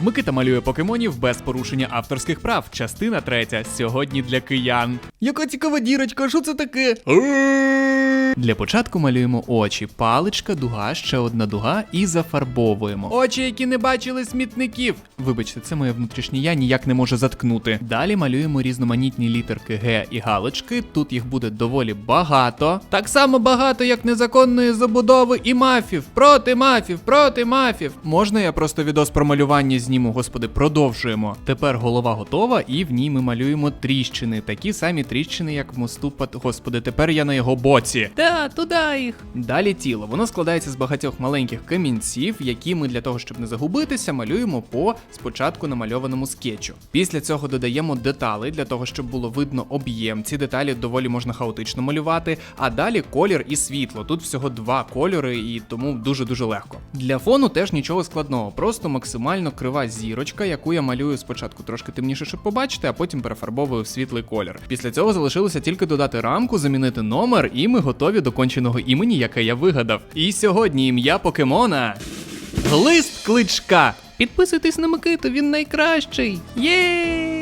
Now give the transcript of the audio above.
Микита малює покемонів без порушення авторських прав. Частина третя. Сьогодні для киян. Яка цікава дірочка, що це таке? Для початку малюємо очі, паличка, дуга, ще одна дуга і зафарбовуємо. Очі, які не бачили смітників. Вибачте, це моє внутрішнє я ніяк не може заткнути. Далі малюємо різноманітні літерки Г і галочки. Тут їх буде доволі багато. Так само багато, як незаконної забудови і мафів. Проти мафів, проти мафів. Можна я просто відос про малювання зніму, господи, продовжуємо. Тепер голова готова, і в ній ми малюємо тріщини. Такі самі тріщини, як в мосту пат. Господи, тепер я на його боці. Та, туди їх. Далі тіло. Воно складається з багатьох маленьких камінців, які ми для того, щоб не загубитися, малюємо по спочатку намальованому скетчу. Після цього додаємо деталі для того, щоб було видно об'єм. Ці деталі доволі можна хаотично малювати. А далі колір і світло. Тут всього два кольори, і тому дуже дуже легко. Для фону теж нічого складного, просто максимально крива зірочка, яку я малюю спочатку трошки темніше, щоб побачити, а потім перефарбовую в світлий колір. Після цього залишилося тільки додати рамку, замінити номер, і ми готові до конченого імені, яке я вигадав. І сьогодні ім'я покемона. Глист кличка. Підписуйтесь на Микиту, він найкращий. Єй!